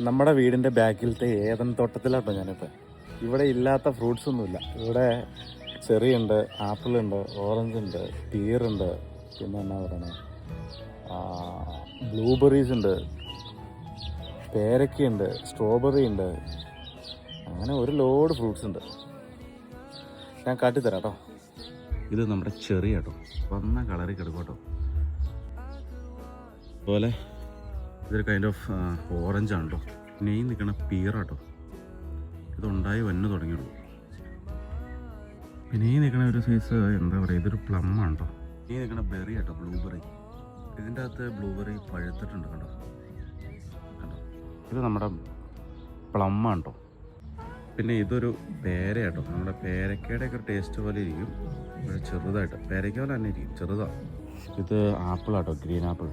നമ്മുടെ വീടിന്റെ ബാക്കിലത്തെ ഏതൻ തോട്ടത്തിലാട്ടോ ഞാനിപ്പോൾ ഇവിടെ ഇല്ലാത്ത ഫ്രൂട്ട്സ് ഒന്നുമില്ല. ഇവിടെ ചെറിയുണ്ട് ഉണ്ട് ഓറഞ്ച് ഉണ്ട് പീറുണ്ട് പിന്നെ എന്നാ പറയണേ? ബ്ലൂബെറീസ് ഉണ്ട് പേരക്കയുണ്ട് സ്ട്രോബെറി ഉണ്ട് അങ്ങനെ ഒരു ലോഡ് ഫ്രൂട്ട്സ് ഉണ്ട്. ഞാൻ കാട്ടിത്തരാം കേട്ടോ. ഇത് നമ്മുടെ ചെറിയ കേട്ടോ. വന്ന കളറി കിടക്കും കേട്ടോ. അതുപോലെ ഇതൊരു കൈൻഡ് ഓഫ് ഓറഞ്ച് ആണ് കേട്ടോ പിന്നെ ഈ നിൽക്കണ പീറാട്ടോ ഇതുണ്ടായി വന്ന് തുടങ്ങിയുള്ളൂ പിന്നെ ഈ നിൽക്കണ ഒരു സൈസ് എന്താ പറയുക ഇതൊരു പ്ലം ആണ് ഈ നിൽക്കണ ബെറി ആട്ടോ ബ്ലൂബെറി ഇതിന്റെ അകത്ത് ബ്ലൂബെറി പഴുത്തിട്ടുണ്ട് കണ്ടോ? കണ്ടോ? ഇത് നമ്മുടെ പ്ലം ആണ് പിന്നെ ഇതൊരു പേര കേട്ടോ നമ്മുടെ പേരക്കയുടെ ഒക്കെ ടേസ്റ്റ് പോലെ ഇരിക്കും. ചെറുതായിട്ട്. പേരയ്ക്ക പോലെ തന്നെ ഇരിക്കും. ചെറുതാണ് ഇത് ആപ്പിൾ ആട്ടോ ഗ്രീൻ ആപ്പിൾ.